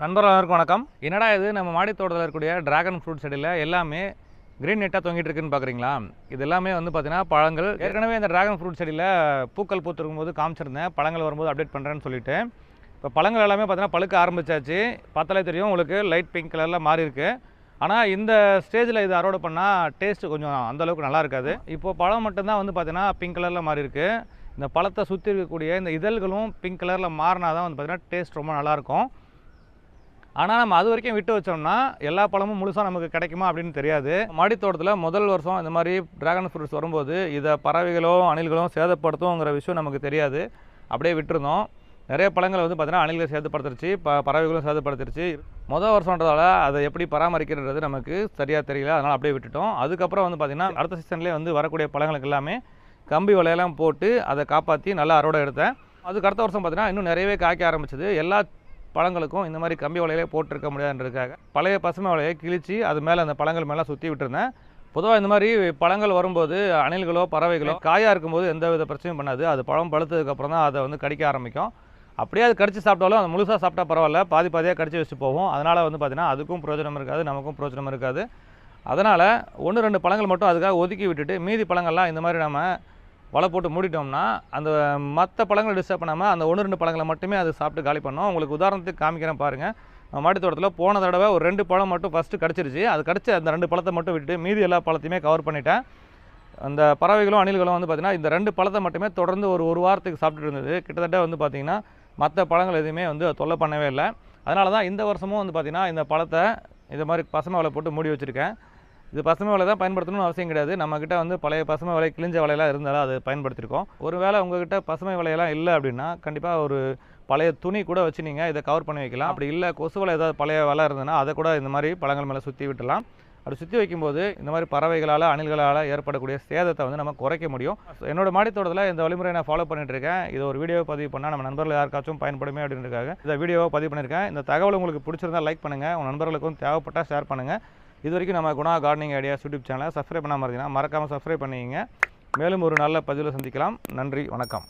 நண்பர்கள் எல்லாருக்கும் வணக்கம். என்னடா இது? நம்ம மாடி தோட்டத்தில் இருக்கக்கூடிய டிராகன் ஃப்ரூட் செடியில் எல்லாமே க்ரீன் நெட்டாக தொங்கிட்டு இருக்குன்னு பார்க்குறீங்களா இது எல்லாமே வந்து பார்த்தீங்கன்னா பழங்கள். ஏற்கனவே இந்த டிராகன் ஃப்ரூட் செடியில் பூக்கள் பூத்திருக்கும் போது காமிச்சிருந்தேன். பழங்கள் வரும்போது அப்டேட் பண்ணுறேன்னு சொல்லிட்டு. இப்போ பழங்கள் எல்லாமே பார்த்தீங்கன்னா பழுக்க ஆரம்பிச்சாச்சு. பார்த்தாலே தெரியும் உங்களுக்கு லைட் பிங்க் கலரில் மாறி இருக்கு. ஆனால் இந்த ஸ்டேஜில் இது அறுவடை பண்ணால் டேஸ்ட்டு கொஞ்சம் அந்தளவுக்கு நல்லா இருக்காது. இப்போ பழம் மட்டும்தான் வந்து பார்த்தீங்கன்னா பிங்க் கலரில் மாறி இருக்கு. இந்த பழத்தை சுற்றி இருக்கக்கூடிய இந்த இதழ்களும் பிங்க் கலரில் மாறினா தான் வந்து பார்த்தீங்கன்னா டேஸ்ட் ரொம்ப நல்லாயிருக்கும் ஆனால் நம்ம அது வரைக்கும் விட்டு வச்சோம்னா எல்லா பழமும் முழுசாக நமக்கு கிடைக்குமா அப்படின்னு தெரியாது. மாடித்தோட்டத்தில் முதல் வருஷம் இந்த மாதிரி ட்ராகன் ஃப்ரூட்ஸ் வரும்போது இதை பறவைகளோ அணில்களோ சேதப்படுத்துங்கிற விஷயம் நமக்கு தெரியாது. அப்படியே விட்டுருந்தோம். நிறைய பழங்கள் வந்து பார்த்தீங்கன்னா அணில்களை சேதப்படுத்திருச்சு ப பறவைகளும் சேதப்படுத்திருச்சு. மொதல் வருஷன்றதால அதை எப்படி பராமரிக்கிறது நமக்கு சரியாக தெரியல. அதனால் அப்படியே விட்டுட்டோம். அதுக்கப்புறம் வந்து பார்த்திங்கன்னா அடுத்த சீசன்லேயே வந்து வரக்கூடிய பழங்களுக்கு எல்லாமே கம்பி வலையெல்லாம் போட்டு அதை காப்பாற்றி நல்லா அறுவடை எடுத்தேன். அதுக்கு அடுத்த வருஷம் பார்த்திங்கன்னா இன்னும் நிறையவே காய்க்க ஆரம்பிச்சது. எல்லா பழங்களுக்கும் இந்த மாதிரி கம்பி வலையிலே போட்டிருக்க முடியாதுன்றதுக்காக பழைய பசுமை வலையை கிழிச்சு அது மேலே அந்த பழங்கள் மேலே சுற்றி விட்டுருந்தேன். பொதுவாக இந்த மாதிரி பழங்கள் வரும்போது அணில்களோ பறவைகளோ காயாக இருக்கும்போது எந்த வித பிரச்சனையும் பண்ணாது. அது பழம் பழுத்ததுக்கப்புறம் தான் அதை வந்து கடிக்க ஆரம்பிக்கும். அப்படியே அது கடிச்சு சாப்பிட்டாலும் அது முழுசாக சாப்பிட்டா பரவாயில்ல. பாதி பாதியாக கடிச்சு வச்சு போகும். அதனால் வந்து பார்த்திங்கன்னா அதுக்கும் பிரயோஜனம் இருக்காது நமக்கும் பிரயோஜனம் இருக்காது. அதனால் ஒன்று ரெண்டு பழங்கள் மட்டும் அதுக்காக ஒதுக்கி விட்டுட்டு மீதி பழங்கள்லாம் இந்த மாதிரி நம்ம வலை போட்டு மூடிட்டோம்னா அந்த மற்ற பழங்களை டிஸ்டர்ப் பண்ணாமல் அந்த ஒன்று ரெண்டு பழங்களை மட்டுமே அது சாப்பிட்டு காலி பண்ணோம். உங்களுக்கு உதாரணத்துக்கு காமிக்கிறேன் பாருங்கள் மாட்டு தோட்டத்தில் போன தடவை ஒரு ரெண்டு பழம் மட்டும் ஃபஸ்ட்டு கிடச்சிருச்சு. அது கிடச்சி அந்த ரெண்டு பழத்தை மட்டும் விட்டுட்டு மீதி எல்லா பழத்தையுமே கவர் பண்ணிட்டேன். அந்த பறவைகளும் அணில்களும் வந்து பார்த்திங்கன்னா இந்த ரெண்டு பழத்தை மட்டுமே தொடர்ந்து ஒரு ஒரு வாரத்துக்கு சாப்பிட்டுட்டு இருந்தது. கிட்டத்தட்ட வந்து பார்த்திங்கன்னா மற்ற பழங்கள் எதுவுமே வந்து தொல்லை பண்ணவே இல்லை. அதனால தான் இந்த வருஷமும் வந்து பார்த்திங்கன்னா இந்த பழத்தை இது மாதிரி பசுமை வலை போட்டு மூடி வச்சுருக்கேன். இது பசுமை வலை தான் பயன்படுத்தணும்னு அவசியம் கிடையாது. நம்மக்கிட்ட வந்து பழைய பசுமை வலை கிழிஞ்ச வலையெல்லாம் இருந்தாலும் அது பயன்படுத்தியிருக்கோம் ஒருவேளை உங்ககிட்ட பசுமை வலையெல்லாம் இல்லை அப்படின்னா கண்டிப்பாக ஒரு பழைய துணி கூட வச்சு நீங்கள் இதை கவர் பண்ணி வைக்கலாம். அப்படி இல்லை கொசு வலை ஏதாவது பழைய வலை இருந்ததுன்னா அதை கூட இந்த மாதிரி பழங்கள் மேலே சுற்றி விட்டுலாம் அப்படி சுற்றி வைக்கும்போது இந்த மாதிரி பறவைகளால் அணில்களால் ஏற்படக்கூடிய சேதத்தை வந்து நம்ம குறைக்க முடியும். என்னோட மாடித்தோட்டத்தில் இந்த வழிமுறையை நான் ஃபாலோ பண்ணிட்டு இருக்கேன் இது ஒரு வீடியோ பதிவு பண்ணால் நம்ம நண்பர்கள் யாருக்காச்சும் பயன்படுமே அப்படின்றதுக்காக இந்த வீடியோவை பதிவு பண்ணியிருக்கேன். இந்த தகவல் உங்களுக்கு பிடிச்சிருந்தா லைக் பண்ணுங்கள் உங்கள் நண்பர்களுக்கும் தேவைப்பட்டால் ஷேர் பண்ணுங்கள் இது வரைக்கும் நம்ம குணா கார்டனிங் ஐடியாஸ் யூடியூப் சேனலை சப்ஸ்கிரைப் பண்ணாமல் இருந்தீங்கன்னா மறக்காமல் சப்ஸ்கிரைப் பண்ணிக்கிங்க. மேலும் ஒரு நல்ல பதிவில் சந்திக்கலாம். நன்றி. வணக்கம்.